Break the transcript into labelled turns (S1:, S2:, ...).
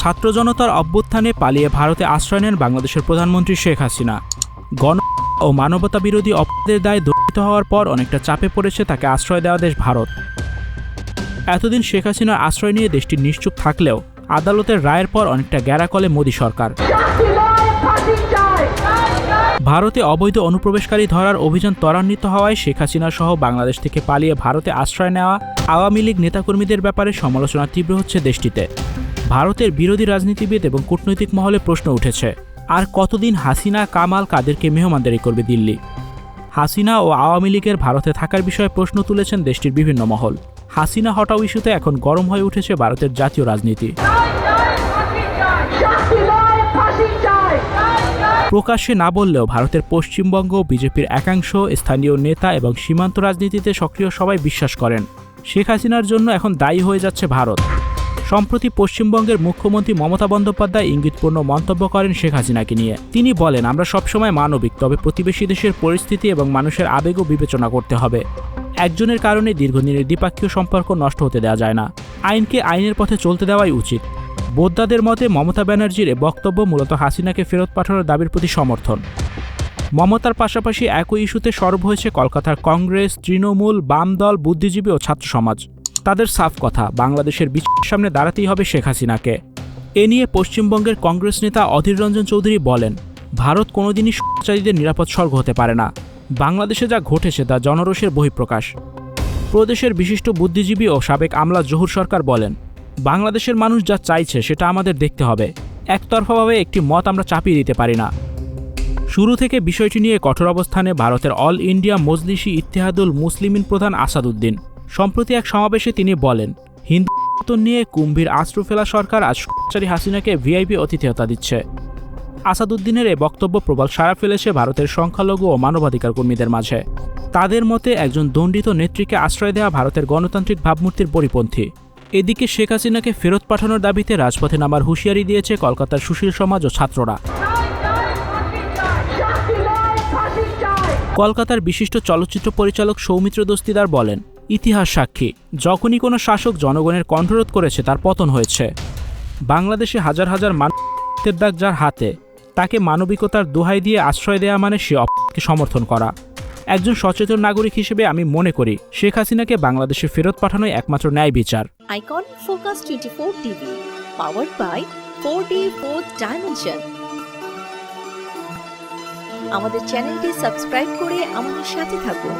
S1: ছাত্র জনতার অভ্যুত্থানে পালিয়ে ভারতে আশ্রয় নেন বাংলাদেশের প্রধানমন্ত্রী শেখ হাসিনা। গণ ও মানবতা বিরোধী অপরাধের দায়ে দণ্ডিত হওয়ার পর অনেকটা চাপে পড়েছে তাকে আশ্রয় দেওয়া দেশ ভারত। এতদিন শেখ হাসিনার আশ্রয় নিয়ে দেশটি নিশ্চুপ থাকলেও আদালতের রায়ের পর অনেকটা গ্যারাকলে মোদী সরকার। ভারতে অবৈধ অনুপ্রবেশকারী ধরার অভিযান ত্বরান্বিত হওয়ায় শেখ হাসিনা সহ বাংলাদেশ থেকে পালিয়ে ভারতে আশ্রয় নেওয়া আওয়ামী লীগ নেতাকর্মীদের ব্যাপারে সমালোচনা তীব্র হচ্ছে দেশটিতে। ভারতের বিরোধী রাজনীতিবিদ এবং কূটনৈতিক মহলে প্রশ্ন উঠেছে, আর কতদিন হাসিনা, কামাল, কাদেরকে মেহমানদারি করবে দিল্লি? হাসিনা ও আওয়ামী লীগের ভারতে থাকার বিষয়ে প্রশ্ন তুলেছেন দেশটির বিভিন্ন মহল। হাসিনা হটাও ইস্যুতে এখন গরম হয়ে উঠেছে ভারতের জাতীয় রাজনীতি। প্রকাশ্যে না বললেও ভারতের পশ্চিমবঙ্গ, বিজেপির একাংশ, স্থানীয় নেতা এবং সীমান্ত রাজনীতিতে সক্রিয় সবাই বিশ্বাস করেন। শেখ হাসিনার জন্য এখন দায়ী হয়ে যাচ্ছে ভারত। সম্প্রতি পশ্চিমবঙ্গের মুখ্যমন্ত্রী মমতা বন্দ্যোপাধ্যায় ইঙ্গিতপূর্ণ মন্তব্য করেন শেখ হাসিনাকে নিয়ে। তিনি বলেন, আমরা সবসময় মানবিক, তবে প্রতিবেশী দেশের পরিস্থিতি এবং মানুষের আবেগও বিবেচনা করতে হবে। একজনের কারণে দীর্ঘদিনের দ্বিপাক্ষীয় সম্পর্ক নষ্ট হতে দেওয়া যায় না। আইনকে আইনের পথে চলতে দেওয়াই উচিত। বোদ্দাদের মতে, মমতা ব্যানার্জির বক্তব্য মূলত হাসিনাকে ফেরত পাঠানোর দাবির প্রতি সমর্থন। মমতার পাশাপাশি একই ইস্যুতে সরব হয়েছে কলকাতার কংগ্রেস, তৃণমূল, বাম দল, বুদ্ধিজীবী ও ছাত্র সমাজ। তাদের সাফ কথা, বাংলাদেশের বিচারের সামনে দাঁড়াতেই হবে শেখ হাসিনাকে। এ নিয়ে পশ্চিমবঙ্গের কংগ্রেস নেতা অধীর রঞ্জন চৌধুরী বলেন, ভারত কোনোদিনই সমাজচারীদের নিরাপদ স্বর্গ হতে পারে না। বাংলাদেশে যা ঘটেছে তা জনরোষের বহিঃপ্রকাশ। প্রদেশের বিশিষ্ট বুদ্ধিজীবী ও সাবেক আমলা জহুর সরকার বলেন, বাংলাদেশের মানুষ যা চাইছে সেটা আমাদের দেখতে হবে। একতরফাভাবে একটি মত আমরা চাপিয়ে দিতে পারি না। শুরু থেকে বিষয়টি নিয়ে কঠোর অবস্থানে ভারতের অল ইন্ডিয়া মজলিসি ইত্তেহাদুল মুসলিমিন প্রধান আসাদুদ্দিন। সম্প্রতি এক সমাবেশে তিনি বলেন, হিন্দু নিয়ে কুম্ভীর আশ্রু ফেলা সরকার আজ সরকারি হাসিনাকে ভিআইপি অতিথেয়তা দিচ্ছে। আসাদুদ্দিনের এ বক্তব্য প্রবল সাড়া ফেলেছে ভারতের সংখ্যালঘু ও মানবাধিকার কর্মীদের মাঝে। তাদের মতে একজন দণ্ডিত নেত্রীকে আশ্রয় দেওয়া ভারতের গণতান্ত্রিক ভাবমূর্তির পরিপন্থী। এদিকে শেখ হাসিনাকে ফেরত পাঠানোর দাবিতে রাজপথে নামার হুঁশিয়ারি দিয়েছে কলকাতার সুশীল সমাজ ও ছাত্ররা। কলকাতার বিশিষ্ট চলচ্চিত্র পরিচালক সৌমিত্র দস্তিদার বলেন ইতিহাস সাক্ষী। যখনই কোনো শাসক জনগণের কণ্ঠরোধ করেছে, তার পতন হয়েছে। বাংলাদেশে হাজার হাজার মানুষের ডাক যার হাতে, তাকে মানবিকতার দোহাই দিয়ে আশ্রয় দেওয়া মানে সে অপকে সমর্থন করা। একজন সচেতন নাগরিক হিসেবে আমি মনে করি, শেখ হাসিনাকে বাংলাদেশে ফেরত পাঠানোই একমাত্র ন্যায় বিচার।
S2: Icon focus twenty four TV powered by four D four dimension আমাদের চ্যানেলটি সাবস্ক্রাইব করে আমাদের সাথে থাকুন।